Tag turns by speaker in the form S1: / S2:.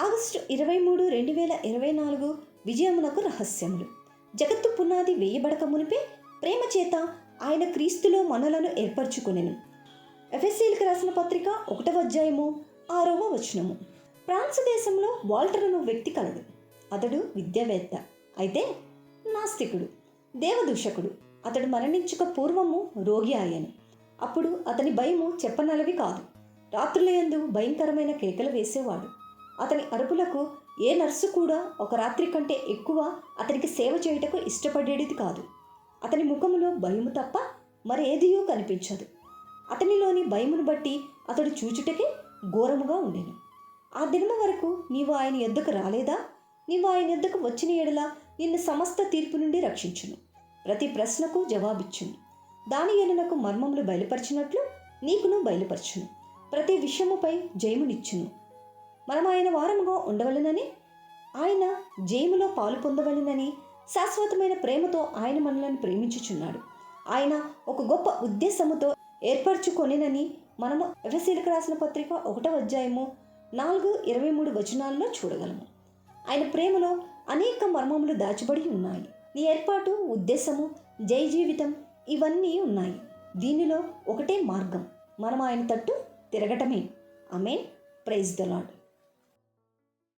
S1: August ఇరవై మూడు రెండు వేల ఇరవై నాలుగు విజయమునకు రహస్యములు. జగత్తు పునాది వేయబడక మునిపే ప్రేమ చేత ఆయన క్రీస్తులో మనలను ఏర్పరచుకునేను. ఎఫ్ఎస్సీలకు రాసిన పత్రిక ఒకటవ అధ్యాయము ఆరవ వచనము. ఫ్రాన్స్ దేశంలో వాల్టర్ అను వ్యక్తి కలడు అతడు విద్యావేత్త అయితే నాస్తికుడు దేవదూషకుడు. అతడు మరణించక పూర్వము రోగి అయ్యాను. అప్పుడు అతని భయము చెప్పనలవి కాదు. రాత్రులయందు భయంకరమైన కేకలు వేసేవాడు. అతని అరుపులకు ఏ నర్సు కూడా ఒక రాత్రి కంటే ఎక్కువ అతనికి సేవ చేయుటకు ఇష్టపడేది కాదు. అతని ముఖములో భయము తప్ప మరేదియో కనిపించదు. అతనిలోని భయమును బట్టి అతడు చూచుటకే ఘోరముగా ఉండెను. ఆ దినము వరకు నీవు ఆయన ఎద్దకు రాలేదా? నీవు ఆయన ఎద్దకు వచ్చిన ఎడల నిన్ను సమస్త తీర్పు నుండి రక్షించును. ప్రతి ప్రశ్నకు జవాబిచ్చును. దాని ఎనునకు మర్మములు బయలుపరిచినట్లు నీకును బయలుపరచును. ప్రతి విషయముపై జయమునిచ్చును. మనం ఆయన వారముగా ఉండవలనని ఆయన జేములో పాలు పొందవలనని శాశ్వతమైన ప్రేమతో ఆయన మనలను ప్రేమించుచున్నాడు. ఆయన ఒక గొప్ప ఉద్దేశముతో ఏర్పరచుకొనినని మనము ఎఫ్ఎస్సీలకు రాసిన పత్రిక ఒకటో అధ్యాయము నాలుగు ఇరవై మూడు వచనాల్లో చూడగలము. ఆయన ప్రేమలో అనేక మర్మములు దాచబడి ఉన్నాయి. నీ ఏర్పాటు ఉద్దేశము జై జీవితం ఇవన్నీ ఉన్నాయి. దీనిలో ఒకటే మార్గం. మనం ఆయన తట్టు తిరగటమే. Amen praise the lord